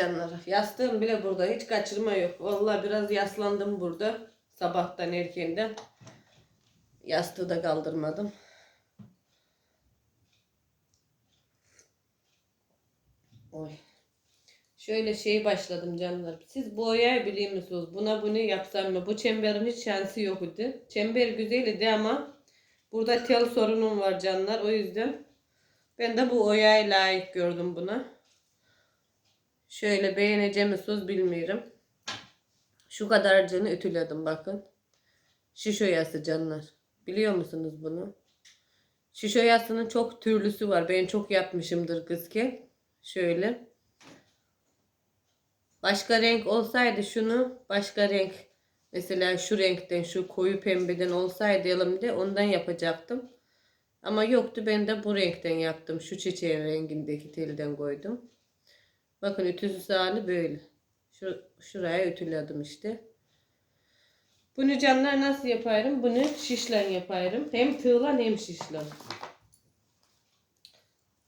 canlar. Yastığım bile burada. Hiç kaçırma yok. Vallahi biraz yaslandım burada. Sabahtan erkenden. Yastığı da kaldırmadım. Oy. Şöyle şey başladım canlar. Siz bu oyayı biliyor musunuz? Buna bunu yapsam mı? Bu çemberin hiç şansı yok idi. Çember güzel idi ama burada tel sorunum var canlar. O yüzden ben de bu oyayı layık gördüm buna. Şöyle beğeneceğim misiniz bilmiyorum. Şu kadarcığını ütüledim bakın. Şiş oyası canlar. Biliyor musunuz bunu? Şiş oyasının çok türlüsü var. Ben çok yapmışımdır kızken. Şöyle. Başka renk olsaydı şunu başka renk mesela şu renkten şu koyu pembeden olsaydı elimde ondan yapacaktım. Ama yoktu ben de bu renkten yaptım. Şu çiçeğin rengindeki telden koydum. Bakın ütüsü hali böyle. Şu, şuraya ütüledim işte. Bunu canlar nasıl yaparım? Bunu şişlen yaparım. Hem tığla hem şişlen.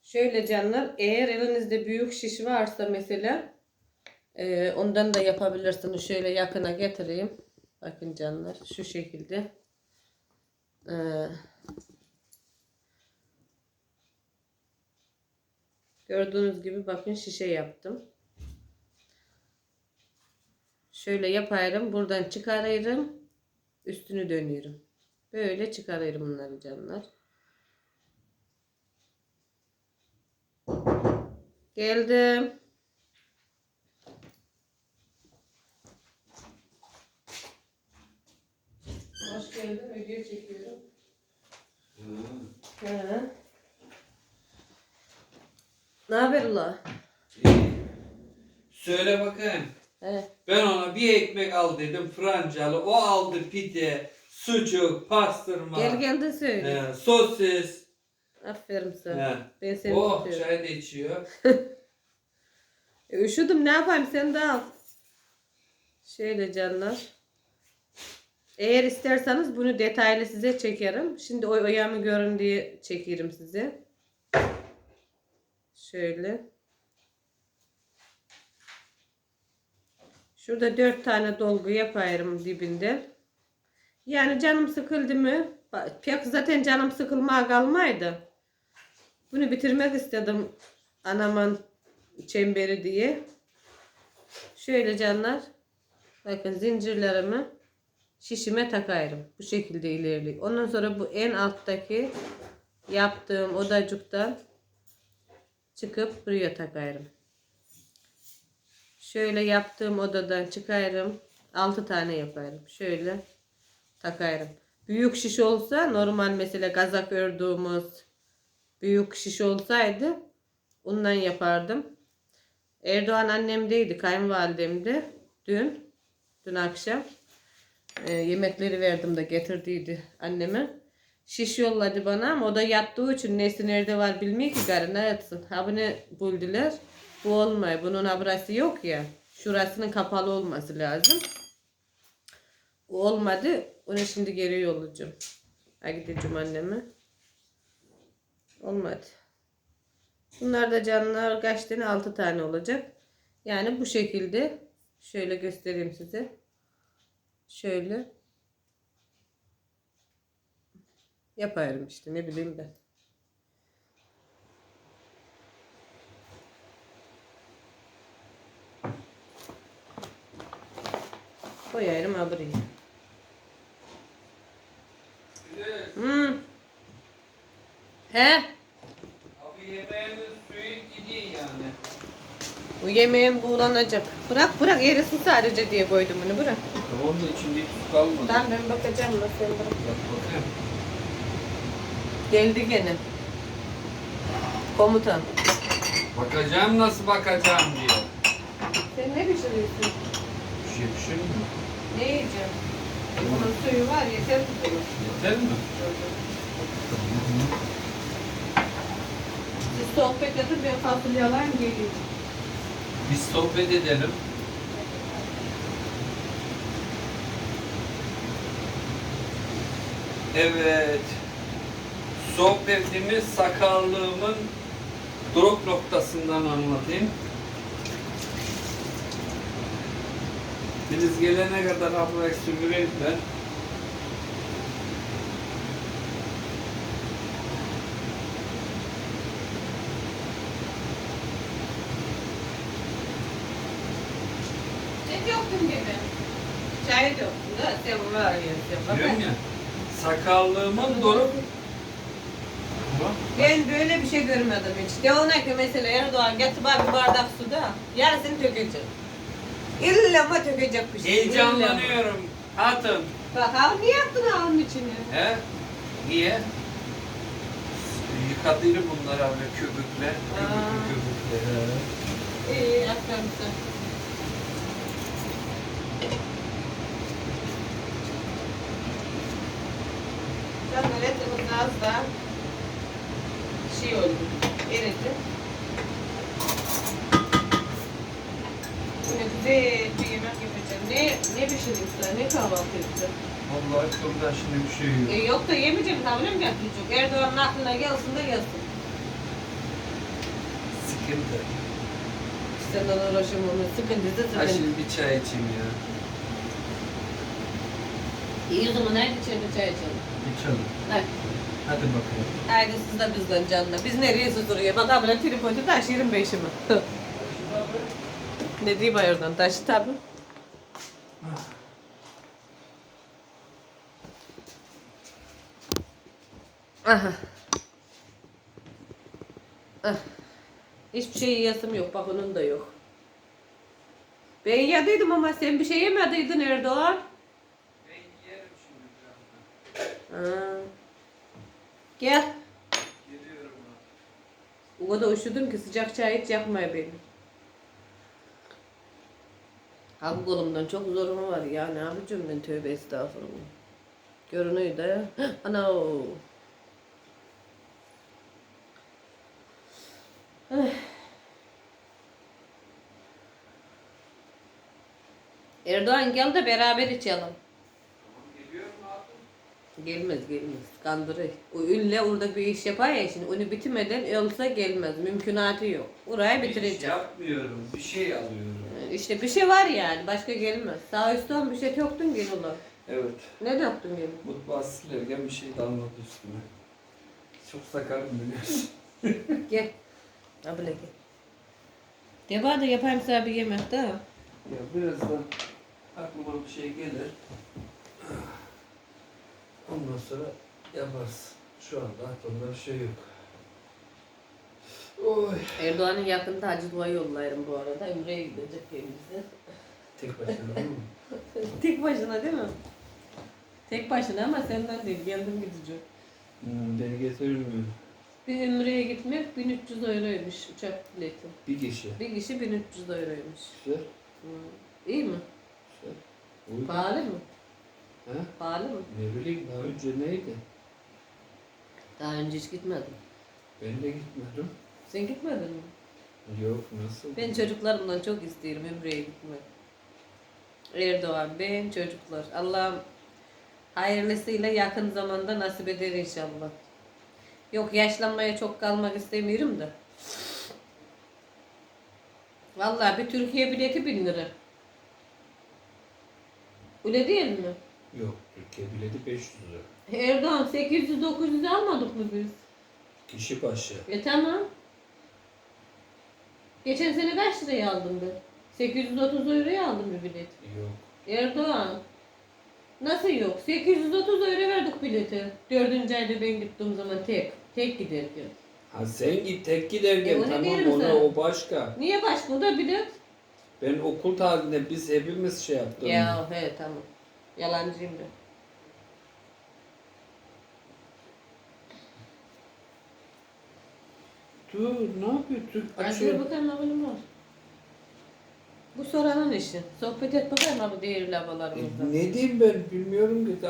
Şöyle canlar eğer elinizde büyük şiş varsa mesela e, ondan da yapabilirsiniz. Şöyle yakına getireyim. Bakın canlar şu şekilde. E, gördüğünüz gibi bakın şişe yaptım. Şöyle yaparım. Buradan çıkarırım. Üstünü dönüyorum. Böyle çıkarırım bunları canlar. Geldim. Hoş geldin. Video çekiyorum. He. Ne haber ula? Söyle bakayım. He. Ben ona bir ekmek al dedim francalı. O aldı pide, sucuk, pastırma, Gel gel de söyle. e, sosis. Aferin sana. He. Ben seni Oh tutuyorum. çay da içiyor. E, üşüdüm ne yapayım sen de al. Şöyle canlar. Eğer isterseniz bunu detaylı size çekerim. Şimdi o oyamı görün diye çekerim size. Şöyle. Şurada dört tane dolgu yaparım dibinde. Yani canım sıkıldı mı? Pek zaten canım sıkılmaya kalmaydı. Bunu bitirmek istedim anamın çemberi diye. Şöyle canlar. Bakın zincirlerimi şişime takayım. Bu şekilde ilerliyor. Ondan sonra bu en alttaki yaptığım odacıktan çıkıp buraya takayım. Şöyle yaptığım odadan çıkarım. 6 tane yaparım. Şöyle takayım. Büyük şiş olsa normal mesela kazak ördüğümüz büyük şiş olsaydı ondan yapardım. Erdoğan annemdeydi, kayınvalidemdi. Dün, dün akşam e, yemekleri verdim de getirdiydi anneme. Şiş yolladı bana ama o da yattığı için nesi nerede var bilmiyor ki karına yatsın. Ha bunu buldular. Bu olmuyor. Bunun abrası yok ya. Şurasının kapalı olması lazım. O olmadı. Onu şimdi geri yollayacağım. Ha gideceğim anneme. Olmadı. Bunlar da canlar kaç tane? 6 tane olacak. Yani bu şekilde şöyle göstereyim size. Şöyle yaparım işte ne bileyim ben. Koyarım buraya. Hmm. He? Abi yemeğimiz suyu gidiyor yani. Bu yemeğim buğulanacak. Bırak bırak erisin sadece diye koydum bunu bırak. Tamam da içinde su kalmadı. Tamam ben bakacağım sen bırak. Bak bakayım. Geldi gene. Komutan. Bakacağım nasıl bakacağım diyor. Sen ne pişiriyorsun? Bir şey pişirmiyor. Ne yiyeceğim? Bunun suyu var yeter tutulur. Yeter mi? Siz sohbet edin ben fasulye alayım geleyim. Biz sohbet edelim. Evet. Sohbetimiz sakallığımın doruk noktasından anlatayım. Filiz gelene kadar abla süpüreyim ben. Ne döktün gibi? Çay döktün da sen ya sen. Diyorum ya. Sakallığımın Ben böyle bir şey görmedim hiç. De ona ki mesela Erdoğan getir bana bir bardak su da yarısını dökecek. İlla mı dökecek bir şey. illa mı? Heyecanlanıyorum. Hatun. Bak al niye yaptın ağın içine? He? Niye? Yıkadıydım bunları abi köpükle. Aa. Köpükle köpükle. İyi aferin sen. Böyle etimiz az da şey oldu, eridi. Yine güzel bir yemek yapacağım. Ne, ne pişireyim sana, ne kahvaltı edeceğim? Vallahi şurada şimdi bir şey yok. E, yok da yemeyeceğim, tabii mi yapacak? Erdoğan'ın aklına gelsin de gelsin. Sıkıntı. Senden uğraşım onu, sıkıntısı Ha sıkıntı. şimdi bir çay içeyim ya. İyi o zaman içeri çay içelim. İçelim. Hadi. Hadi bakalım. Haydi siz de bizden canına. Biz nereye susturuyor? Bak abla tripodu taş 25'i mi? ne diyeyim ayırdan? Taşı tabi. Aha. Ah. Hiçbir şey yiyasım yok. Bak onun da yok. Ben yediydim ama sen bir şey yemediydin Erdoğan. Ben yerim şimdi birazdan. Ha. Gel. O kadar üşüdüm ki sıcak çay hiç yapmaya beni. Ha bu kolumdan çok zorum var ya ne yapacağım ben tövbe estağfurullah. Görünüyor da. Ana o. Erdoğan gel de beraber içelim. Gelmez gelmez. Kandırır. O ünle orada bir iş yapar ya şimdi onu bitirmeden ölse gelmez. Mümkünatı yok. Orayı Hiç bitireceğim. yapmıyorum. Bir şey alıyorum. İşte bir şey var yani. Başka gelmez. Sağ üstten bir şey yoktun gel ulan. Evet. Ne yaptın gel? Mutfağı silerken bir şey damladı üstüme. Çok sakarım biliyorsun. Gel. Abla gel. De bana da yapayım sana bir yemek de. Ya birazdan aklıma bir şey gelir. Ondan sonra yaparız. Şu anda aklımda bir şey yok. Oy. Erdoğan'ın yakında Hacı Dua yollarım bu arada. Ümre'ye gidecek kendisi. Tek başına değil mi? Tek başına değil mi? Tek başına ama senden değil. Kendim gideceğim. Hmm, beni getirir mi? Bir Ümre'ye gitmek 1300 euroymuş uçak bileti. Bir kişi. Bir kişi 1300 euroymuş. Güzel. Hmm. İyi mi? Güzel. Uygun. Pahalı mı? Ha? Pahalı mı? Ne bileyim daha önce neydi? Daha önce hiç gitmedim. Ben de gitmedim. Sen gitmedin mi? Yok nasıl? Ben çocuklarımdan çok isterim Ümre'ye gitmek. Erdoğan, ben çocuklar. Allah'ım hayırlısıyla yakın zamanda nasip eder inşallah. Yok yaşlanmaya çok kalmak istemiyorum da. Vallahi bir Türkiye bileti bin lira. Öyle değil mi? Yok Türkiye bileti 500 lira. Erdoğan 800-900 almadık mı biz? Kişi başı. E tamam. Geçen sene kaç liraya aldım ben? 830 euroya aldım bir bilet. Yok. Erdoğan. Nasıl yok? 830 euro verdik bileti. Dördüncü ayda ben gittiğim zaman tek. Tek giderken. Ha sen git tek giderken E, onu tamam diyorum onu sana. o başka. Niye başka? O da bilet. Ben okul tatilinde biz hepimiz şey yaptık. Ya he tamam. Yalancıyım ben. Dur ne yapıyor? Türk Açıyor açıyor. bakalım haberim var. Bu soranın işi. Sohbet et bakalım abi değerli E, abalarımızdan. ne diyeyim ben bilmiyorum ki.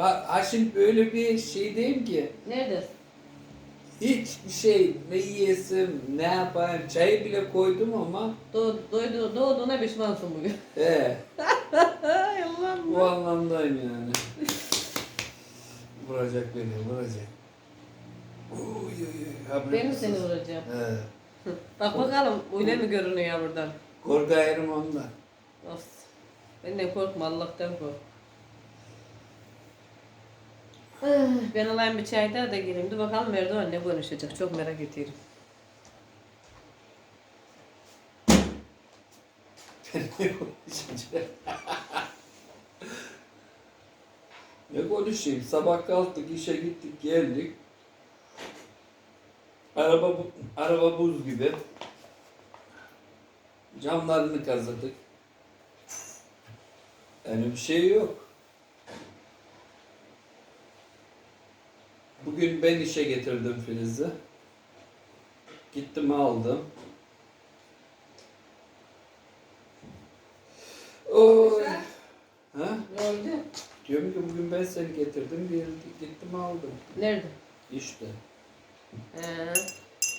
Ha şimdi böyle bir şey diyeyim ki. Neredesin? Hiçbir şey ne yiyesim ne yapayım. Çayı bile koydum ama. Doğ, doydu, doğduğuna pişmansın bugün. He. Ay Allah'ım. Bu anlamdayım yani. vuracak beni vuracak. Oy oy oy. haberin Ben mi seni olsun. vuracağım? He. Bak bakalım öyle mi görünüyor buradan? Korkarım ondan. Of. Benden korkma Allah'tan kork. Ah, Ben alayım bir çay daha da geleyim. Dur bakalım Erdoğan ne konuşacak. Çok merak ediyorum. Ne konuşayım? Sabah kalktık, işe gittik, geldik. Araba bu- araba buz gibi. Camlarını kazıdık. Yani bir şey yok. Bugün ben işe getirdim Filiz'i. Gittim aldım. Oy. Ha? Ne oldu? Seni getirdim bir gittim aldım. Nerede? İşte. He.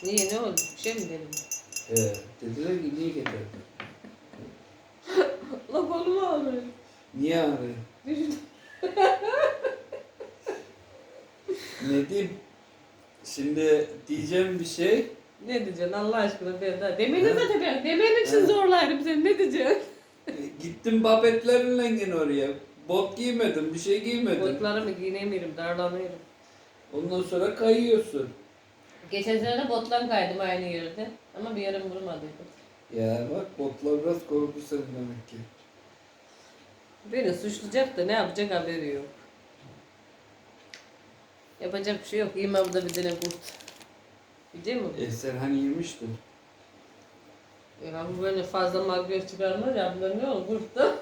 Niye ne oldu? Bir şey mi dedim? He. Dediler ki niye getirdin? La kolum ağrıyor. Niye arıyor? Ne diyeyim? Şimdi diyeceğim bir şey. ne diyeceksin Allah aşkına ben daha. Demenin zaten ben. Demenin için He. zorlarım seni. Ne diyeceksin? e, Gittim babetlerinle yine oraya. Bot giymedim, bir şey giymedim. Botlarımı giyinemiyorum, darlanıyorum. Ondan sonra kayıyorsun. Geçen sene de botla kaydım aynı yerde. Ama bir yerim vurmadıydı. Ya bak botlar biraz korktu seni demek ki. Beni suçlayacak da ne yapacak haberi yok. Yapacak bir şey yok. İmamda bir tane kurt. Biliyor musun? E sen hani yemiştin. Ya bu böyle fazla makyaj çıkarmaz ya. Bunda ne olur kurt da.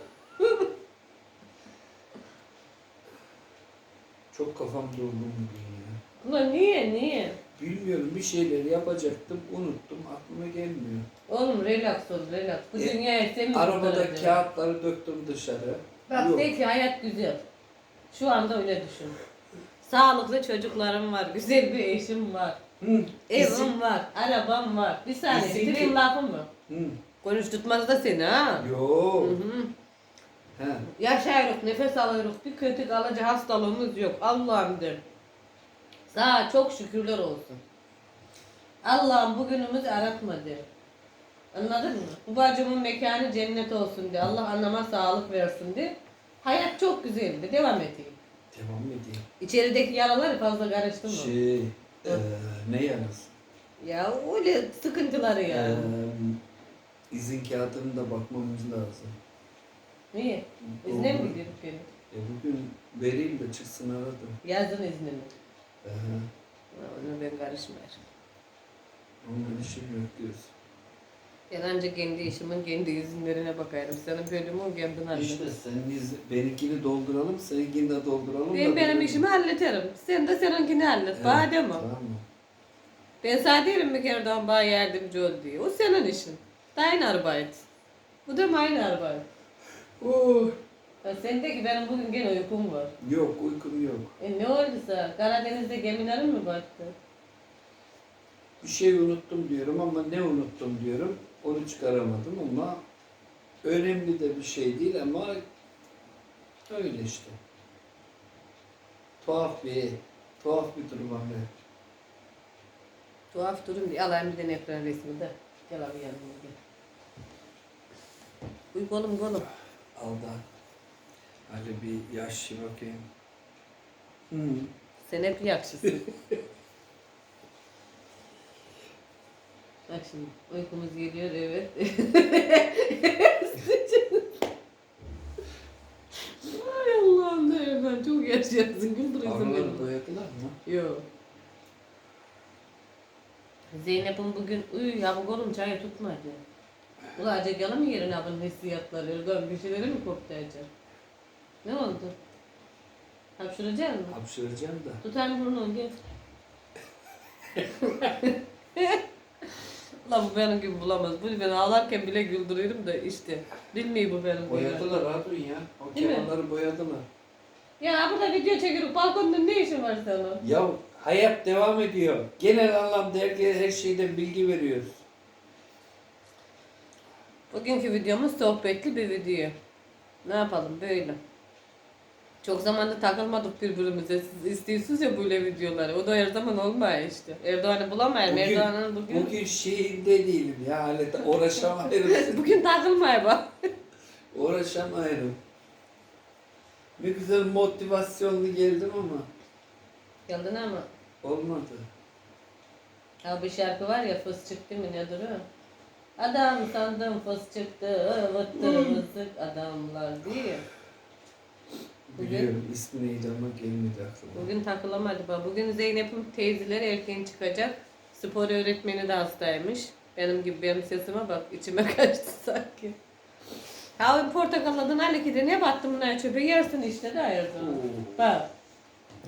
Çok kafam durgun bugün ya. Ulan niye niye? Bilmiyorum bir şeyleri yapacaktım unuttum aklıma gelmiyor. Oğlum relax ol relax. Bu E, dünyaya sen Arabada kağıtları döktüm dışarı. Bak Yok. de ki hayat güzel. Şu anda öyle düşün. Sağlıklı çocuklarım var, güzel bir eşim var, Hı, evim isim- var, arabam var. Bir saniye İsim bitireyim ki- lafımı. Hı. Konuşturtmaz da seni ha. Yo. Hı hı. He. Yaşıyoruz, nefes alıyoruz. Bir kötü kalıcı hastalığımız yok. Allah'ım der. Sana çok şükürler olsun. Allah'ım bugünümüzü aratma der. Anladın mı? Bu bacımın mekanı cennet olsun de. Allah annama sağlık versin de. Hayat çok güzeldi. Devam edeyim. Devam edeyim. İçerideki yaraları fazla karıştırma. Şey, e, ne yalnız? Ya öyle sıkıntıları ya. E, izin kağıdına da bakmamız lazım. Niye? İzne mi gidiyorduk beni? E bugün vereyim de çıksın aradım. Yazın izni mi? Ya Ona ben karışmayayım. Onun işim yok diyorsun. Ben ancak kendi işimin kendi izinlerine bakarım. Senin bölümün kendin hallet. İşte senin iz, benimkini dolduralım, seninkini de dolduralım. Ben da benim böyle- işimi hallederim. Sen de seninkini hallet. Evet, Bana deme. Tamam mı? Ben sana derim bir kere daha bana yardımcı ol diye. O senin işin. Dein Arbeit. Bu da meine Arbeit. Ya sen de ki benim bugün gene uykum var. Yok, uykum yok. E ne oldu sana? Karadeniz'de gemilerin mi battı? Bir şey unuttum diyorum ama ne unuttum diyorum. Onu çıkaramadım ama önemli de bir şey değil ama öyle işte. Tuhaf bir, tuhaf bir durum abi. Tuhaf durum değil. Alayım bir de ekran resmi de. Gel abi yanıma gel. Uy kolum kolum. Al da. Hadi bir yaş bakayım. Hı. Sen hep yakışısın. Bak şimdi uykumuz geliyor evet. Ay Allah'ım ne ben çok yaşayasın güldürüyorsun Araları beni. boyadılar mı? Yok. Zeynep'in bugün uyu ya bu kolum çayı tutmadı. Ula acaba mı yerine abinin hissiyatları? Şeyleri mi acaba? Ne oldu? Hapşıracak mısın? Hapşıracağım da. Tutar burnunu gel. Lan bu benim gibi bulamaz. Bu ben ağlarken bile güldürüyorum da işte. Bilmiyor bu benim gibi. Boyadılar Adun ya. O Değil mi? kemanları boyadılar. Ya burada video çekiyorum. Balkonda ne işin var senin? Ya hayat devam ediyor. Genel anlamda herkese her şeyden bilgi veriyoruz. Bugünkü videomuz sohbetli bir video. Ne yapalım böyle. Çok zamandır takılmadık birbirimize. Siz istiyorsunuz ya böyle videoları. O da her zaman olmuyor işte. Erdoğan'ı bulamayalım. Bugün- Erdoğan'ın bugün... Bugün şeyinde değilim ya. Hani uğraşamıyorum. bugün takılmaya bak. Ne güzel motivasyonlu geldim ama Geldin ama. olmadı. Ha bir şarkı var ya fıs çıktı mı nedir o? Adam sandım fıs çıktı, vıttır vızık adamlar diye. Bugün- Biliyorum ismi neydi ama gelmedi aklıma. Bugün takılamadı baba. Bugün Zeynep'in teyzeleri erken çıkacak. Spor öğretmeni de hastaymış. Benim gibi benim sesime bak içime kaçtı sanki. Ha o portakalladın halekide ne battım bunlar çöpe yersin işte de ayırdın. Oo. Bak.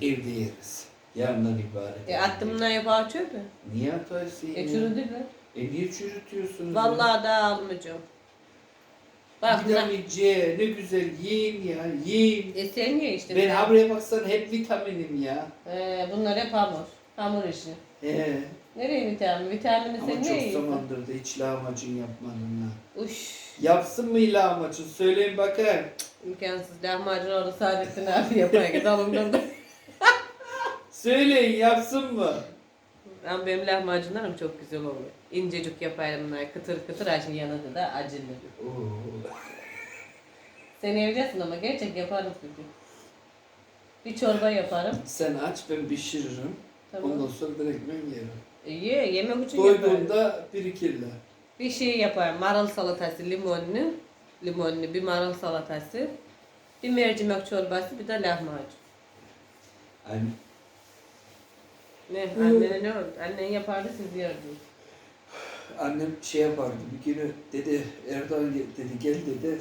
Evde yeriz. Yarından ibaret. E attım bunlar yapağı çöpe. Niye atarsın E çürüdü mü? E niye çürütüyorsunuz? Vallahi daha almayacağım. Bak bunlar. Vitamin C ne güzel yiyin ya yiyin. E sen ye işte. Ben habereye baksan hep vitaminim ya. Ee, bunlar hep hamur. Hamur işi. He. Nereye vitamin? Vitamini Ama sen ne çok yiyorsun? zamandır da hiç lahmacun yapmadım ha. Uş. Yapsın mı lahmacun? Söyleyin bakayım. İmkansız. Lahmacun orada Saadettin abi yapar. Dalından da. Söyleyin yapsın mı? Ama benim lahmacunlarım çok güzel oluyor. İncecik yaparım bunlar. Kıtır kıtır açın yanında da acılı. Sen evdesin ama gerçek yaparım çünkü. Bir çorba yaparım. Sen aç ben pişiririm. Tamam. Ondan sonra direkt ben yerim. Ye, yemek için yaparım. Doyduğunda birikirler. Bir şey yaparım. Marul salatası limonlu. Limonlu bir marul salatası. Bir mercimek çorbası bir de lahmacun. Hani Ne? Annene ne oldu? Annen yapardı siz yerdiniz. annem şey yapardı bir günü dedi Erdoğan dedi gel dedi.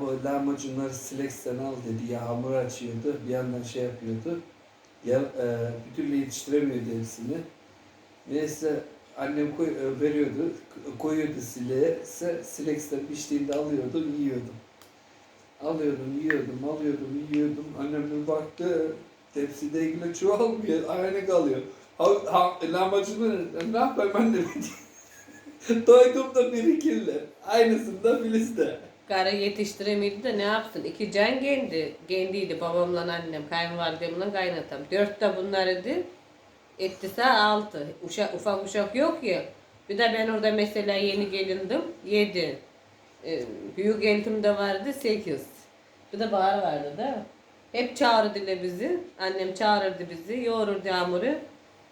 Bu lahmacunları Silex'ten al dedi ya hamur açıyordu bir yandan şey yapıyordu. Ya e, bir türlü yetiştiremiyordu hepsini. Neyse annem koy, e, veriyordu, k- koyuyordu Silex'e, Silex'ten piştiğinde alıyordum, yiyordum. Alıyordum, yiyordum, alıyordum, yiyordum. Annem bir baktı, tepside ilgili çoğalmıyor, aynı kalıyor. Ha, ha, lahmacunu ne yapayım anne? Doydum da birikirler. Aynısında Filiz'de. Karı yetiştiremedi de ne yapsın? İki can kendi, kendiydi babamla annem, kayınvalidemle kaynatam. Dört de bunlar idi. Altı. Uşak, ufak uşak yok ya. Bir de ben orada mesela yeni gelindim. Yedi. Ee, büyük eltim de vardı. Sekiz. Bir de bahar vardı da. Hep çağırırdı bizi. Annem çağırırdı bizi. Yoğururdu hamuru.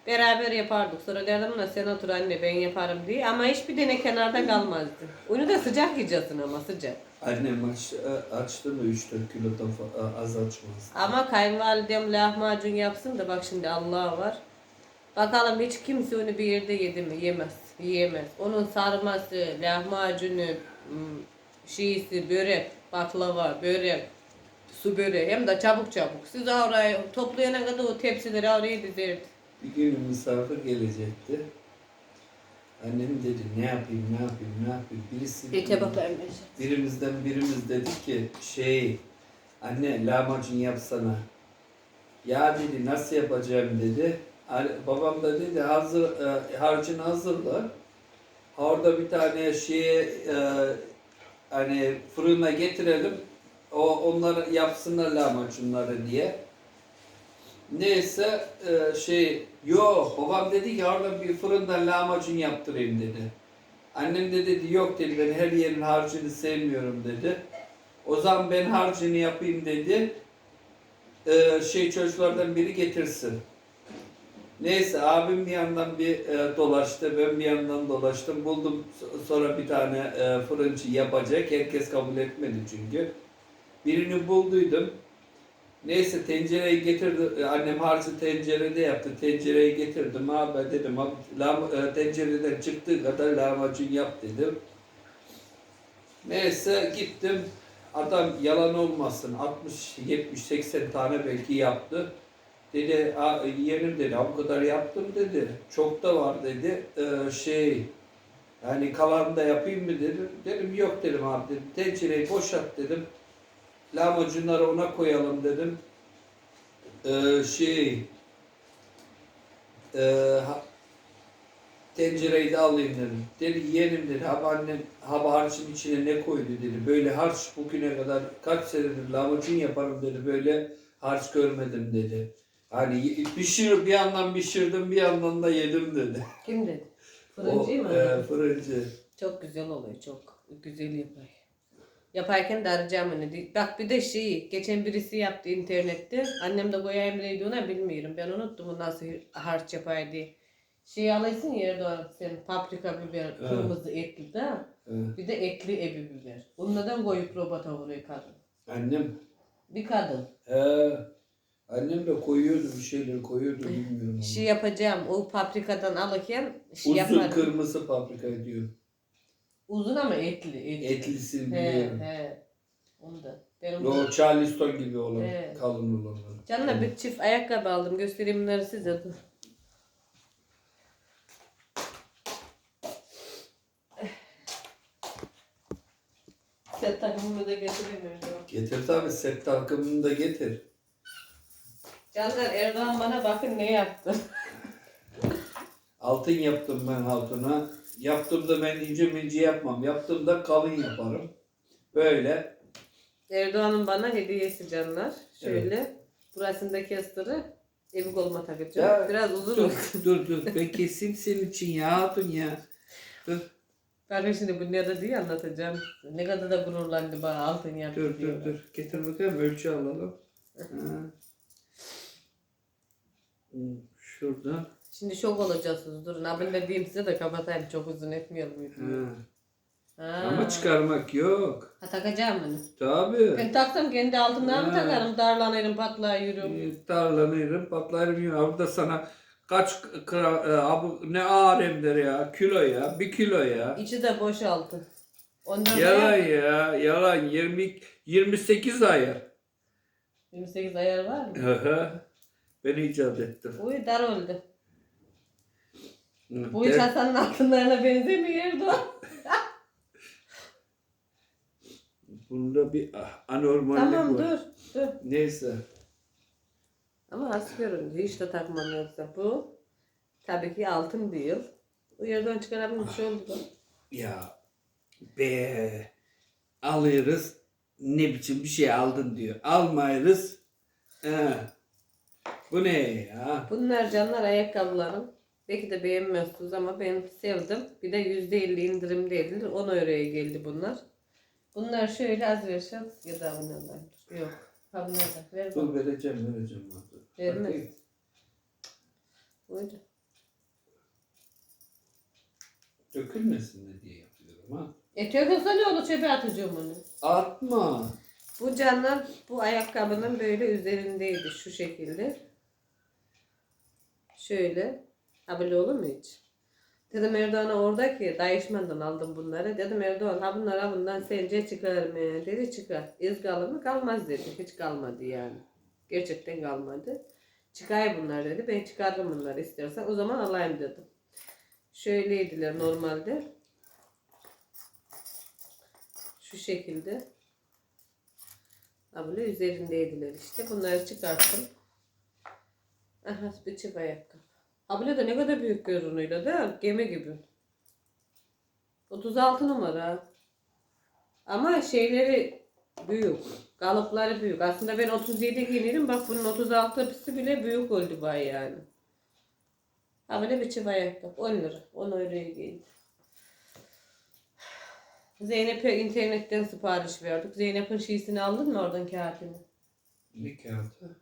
Beraber yapardık. Sonra derdim ona sen otur anne ben yaparım diye. Ama hiçbir tane kenarda kalmazdı. Onu da sıcak yiyeceksin ama sıcak. Annem aç, açtı mı 3-4 kilodan fa- az açmaz. Ama kayınvalidem lahmacun yapsın da bak şimdi Allah var. Bakalım hiç kimse onu bir yerde yedi mi? Yemez. Yiyemez. Onun sarması, lahmacunu, ım, şiisi, börek, baklava, börek, su böreği hem de çabuk çabuk. Siz orayı toplayana kadar o tepsileri oraya dizerdi. Bir gün misafir gelecekti. Annem dedi ne yapayım ne yapayım ne yapayım. Birisi Bir kebap vermiş. birimizden birimiz dedi ki şey anne lahmacun yapsana. Ya dedi nasıl yapacağım dedi. Babam da dedi hazır e, harcını hazırla. Orada bir tane şeye e, hani fırına getirelim. O onları yapsınlar lahmacunları diye. Neyse e, şey yok babam dedi ki orada bir fırında lahmacun yaptırayım dedi. Annem de dedi yok dedi ben her yerin harcını sevmiyorum dedi. O zaman ben harcını yapayım dedi. E, şey çocuklardan biri getirsin. Neyse abim bir yandan bir e, dolaştı, ben bir yandan dolaştım. Buldum so- sonra bir tane e, fırıncı yapacak. Herkes kabul etmedi çünkü. Birini bulduydum. Neyse tencereyi getirdi. Annem harcı tencerede yaptı. Tencereyi getirdim. Abi dedim abi lam- e, tencereden çıktığı kadar lahmacun yap dedim. Neyse gittim. Adam yalan olmasın 60, 70, 80 tane belki yaptı. Dedi "Aa, yeğenim dedi "Ha, bu kadar yaptım dedi. Çok da var dedi. Ee, şey yani kalan da yapayım mı dedim. Dedim yok dedim abi dedim. Tencereyi boşalt dedim. Lahmacunları ona koyalım dedim. Ee, şey e, tencereyi de alayım dedim. Dedi yeğenim dedi ha annem ha harcın içine ne koydu dedi. Böyle harç bugüne kadar kaç senedir lahmacun yaparım dedi. Böyle harç görmedim dedi. Hani pişir bir yandan pişirdim bir yandan da yedim dedi. Kim dedi? Fırıncı mı? e, fırıncı. Çok güzel oluyor çok. Güzel yapar. Yaparken de arayacağım onu. Bak bir de şey, geçen birisi yaptı internette. Annem de koyayım neydi ona bilmiyorum. Ben unuttum o nasıl harç yapar diye. Şey alırsın ya Erdoğan sen paprika biber, kırmızı etli de. Ee, Bir de etli ebi biber. Onlardan koyup robota vuruyor kadın. annem Bir kadın. He. Annem de koyuyordu bir şeyler koyuyordu bilmiyorum. Şey yapacağım. O paprikadan alırken şey Uzun yaparım. kırmızı paprika diyor. Uzun ama etli. etli. Etlisini He biliyorum. he. Onu da. Benim O Charleston gibi olan, He. kalın olanlar. Canına bir çift ayakkabı aldım. Göstereyim bunları size. Dur. Set takımımı da getiremiyorum. Getir tabi set takımını da getir. Canlar Erdoğan bana bakın ne yaptı. Altın yaptım ben altına. Yaptım da ben ince mince yapmam. Yaptım da kalın yaparım. Böyle. Erdoğan'ın bana hediyesi canlar. Şöyle. Burasında kestir'i evi koluma takacağım. Ya, Biraz uzun Dur olsun. dur dur. Ben keseyim senin için ya hatun ya. Dur Bakın şimdi bu nerede diye anlatacağım. Ne kadar da gururlandı bana altın yaptı dur diye. dur dur. Getir bakalım ölçü alalım. Ha. Şuradan. Şimdi şok olacaksınız. Durun abim de diyeyim size de kapatayım. Çok uzun etmeyelim. Ha. videoyu. Ha. Ama çıkarmak yok. Ha takacağım bunu. Tabii. Ben taksam kendi altımdan mı Ha. takarım? Darlanırım, patlar yürürüm. Ee, Tarlanırım, patlarım ya. Burada sana kaç kra, e, abi, ne ağremdir ya? Kilo ya. Bir kilo ya. İçi de boşaltı. Ondan Yalan da ya. Yalan. 20, 28 ayar. 28 ayar var mı? Hı hı. ben icat ettim. Uy dar oldu. Bu hiç der- Hasan'ın altınlarına benzemiyor Erdoğan. Bunda bir ah, anormallik Tamam var. dur. Dur. Neyse. Ama az görünüyor. Hiç de takmam yoksa. Bu tabii ki altın değil. Yerden çıkarabilmiş oldu da. Ya be alırız ne biçim bir şey aldın diyor. Almayırız. He. Bu ne ya? Bunlar canlar ayakkabılarım. Belki de beğenmiyorsunuz ama ben sevdim. Bir de %50 indirimdeydi. 10 euroya geldi bunlar. Bunlar şöyle az versen ya da bunlardan. Yok. Bunlardan. Ver Dur bana. vereceğim vereceğim. Vermez. Buyurun. Dökülmesin diye yapıyorum ha. E tökülse ne olur çöpe atacağım onu. Atma. Bu canlar bu ayakkabının böyle üzerindeydi şu şekilde. Şöyle. Ha böyle olur mu hiç? Dedim Erdoğan'a oradaki dayışmandan aldım bunları. Dedim Erdoğan ha bunlar ha bundan sence çıkar mı? Dedi çıkar. İz kalır mı? Kalmaz dedi. Hiç kalmadı yani. Gerçekten kalmadı. Çıkay bunlar dedi. Ben çıkardım bunları istersen. O zaman alayım dedim. Şöyleydiler normalde. Şu şekilde. Böyle üzerindeydiler işte. Bunları çıkarttım. Aha bir çift ayakkabı. Böyle de ne kadar büyük görünüyor mi? Gemi gibi. 36 numara. Ama şeyleri büyük. Kalıpları büyük. Aslında ben 37 giyinirim. Bak bunun 36'sı bile büyük oldu bay yani. Ha böyle bir çift ayakkabı. 10 lira. 10 euroya giydim. Zeynep'e internetten sipariş verdik. Zeynep'in şeysini aldın mı oradan kağıtını? Ne kağıtı?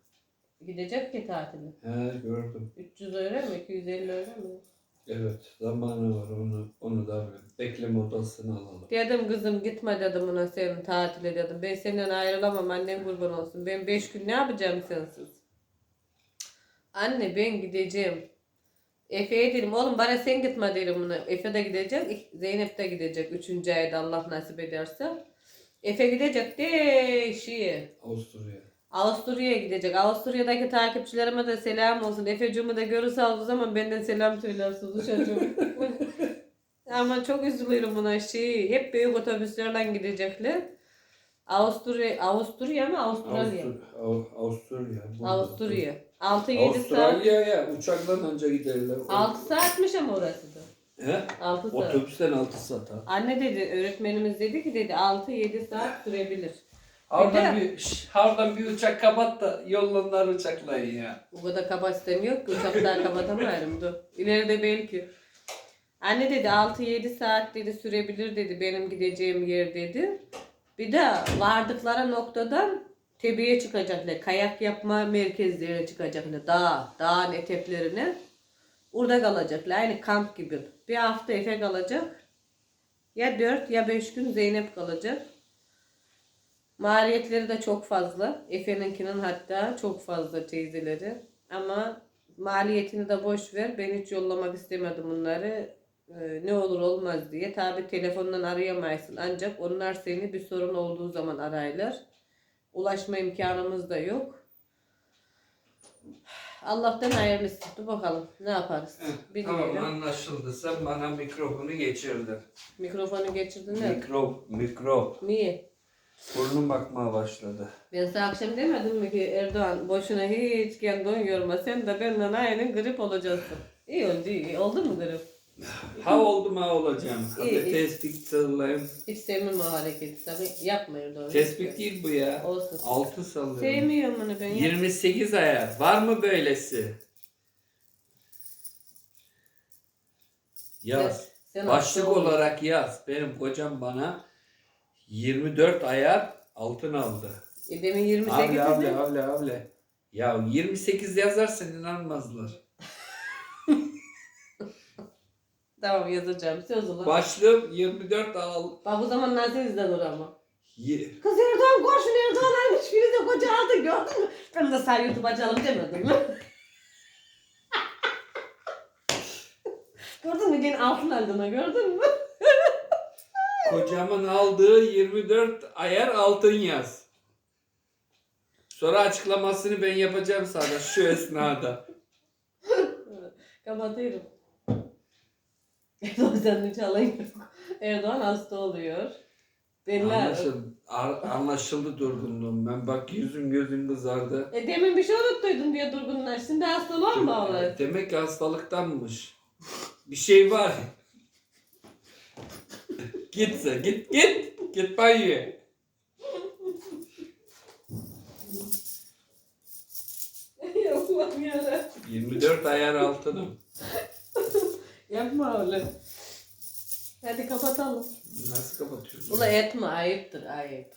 Gidecek ki tatile. He gördüm. 300 euro mu? 250 euro mu? Evet zamanı var onu onu da bekleme odasına alalım. Dedim kızım gitme dedim ona senin tatile dedim. Ben senden ayrılamam annem kurban olsun. Ben 5 gün ne yapacağım sensiz? Anne ben gideceğim. Efe'ye dedim oğlum bana sen gitme dedim buna. Efe de gidecek. Zeynep de gidecek. Üçüncü ayda Allah nasip ederse. Efe gidecek de şeye. Avusturya. Avusturya'ya gidecek. Avusturya'daki takipçilerime de selam olsun. Efe'cimi de görürse o zaman benden selam söylersiniz çocuğum. Ama çok üzülüyorum buna şey. Hep büyük otobüslerle gidecekler. Avusturya, Avusturya mı Avustralya? Avustur- Av- Avusturya. Avusturya. 6-7 saat. Avustralya'ya uçakla anca giderler. 6 saatmiş ama orası da. He? 6 saat. Otobüsten 6 saat ha. Anne dedi, öğretmenimiz dedi ki dedi 6-7 saat sürebilir. Hardan Bir bir, şş, hardan bir uçak kapat da yollanlar uçaklayın ya. Bu kadar kapasitem yok ki uçaklar kapatamıyorum dur. İleride belki. Anne dedi 6-7 saat dedi sürebilir dedi benim gideceğim yer dedi. Bir de vardıkları noktadan tepeye çıkacaklar. Kayak yapma merkezlerine çıkacaklar. Dağ, dağın eteklerine. Orada kalacaklar. Aynı kamp gibi. Bir hafta Efe kalacak. Ya 4 ya 5 gün Zeynep kalacak. Maliyetleri de çok fazla. Efe'ninkinin hatta çok fazla teyzeleri. Ama maliyetini de boş ver. Ben hiç yollamak istemedim bunları. Ee, ne olur olmaz diye. Tabi telefondan arayamayısın. Ancak onlar seni bir sorun olduğu zaman araylar. Ulaşma imkanımız da yok. Allah'tan hayırlısı. Dur bakalım ne yaparız. Bilmiyorum. Tamam anlaşıldı. Sen bana mikrofonu geçirdin. Mikrofonu geçirdin mi? Mikrop, mikrop. Niye? Burnum bakmaya başladı. Ben sana akşam demedim mi ki Erdoğan boşuna hiç kendini yorma. Sen de benden aynı grip olacaksın. İyi oldu iyi. Oldu mu grip? Ha oldum ha olacağım. İyi, Hadi iyi. tespih sallayayım. Hiç sevmem o hareketi. Tabii yapma Erdoğan. Tespih değil bu ya. Olsun. Altı sallıyorum. Sevmiyorum onu ben. Yap. 28 ayar. Var mı böylesi? Yaz. Sen Başlık hasta oldun. olarak yaz. Benim kocam bana 24 ayar altın aldı. E demin 28 Avle avle dedin. avle avle. Ya 28 yazarsan inanmazlar. Tamam yazacağım. Söz ulan. Başlığım 24 al. Bak bu zaman nasıl izlenir ama. Ye- Kız Erdoğan koşun Erdoğan almış. Biri de koca aldı gördün mü? Ben de sen YouTube açalım demedim mi? gördün mü? Gene altın aldığını gördün mü? Kocamın aldığı 24 ayar altın yaz. Sonra açıklamasını ben yapacağım sana şu esnada. Kapatıyorum. Erdoğan senin hiç alayım yok. Erdoğan hasta oluyor. Benler. Anlaşıldı, Ar- anlaşıldı durgunluğum. Ben bak yüzüm gözüm kızardı. E demin bir şey unuttuydun diye durgunlar. Şimdi hastalığa mı bağlı? Demek ki hastalıktanmış. Bir şey var. Git sen git git. Git banyoya. Ya Allah'ım yarabbim. 24 ayar altınım. Yapma öyle. Hadi kapatalım. Nasıl kapatıyorsun? Ula etme ayıptır ayıp.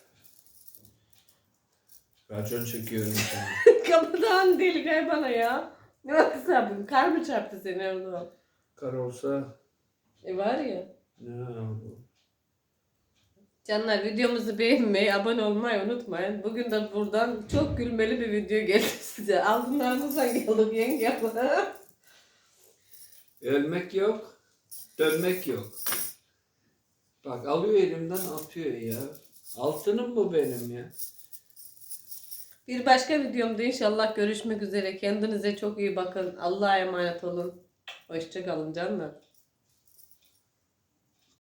Racon çekiyorum. Kapatan değil kay bana ya. Ne baksa bu kar mı çarptı seni Erdoğan? Kar olsa E var ya. ne oldu? Canlar videomuzu beğenmeyi, abone olmayı unutmayın. Bugün de buradan çok gülmeli bir video geldi size. Altınlarımızdan geldik yenge. Ölmek yok, dönmek yok. Bak alıyor elimden atıyor ya. Altınım bu benim ya. bir başka videomda inşallah görüşmek üzere. Kendinize çok iyi bakın. Allah'a emanet olun. Hoşçakalın canlar.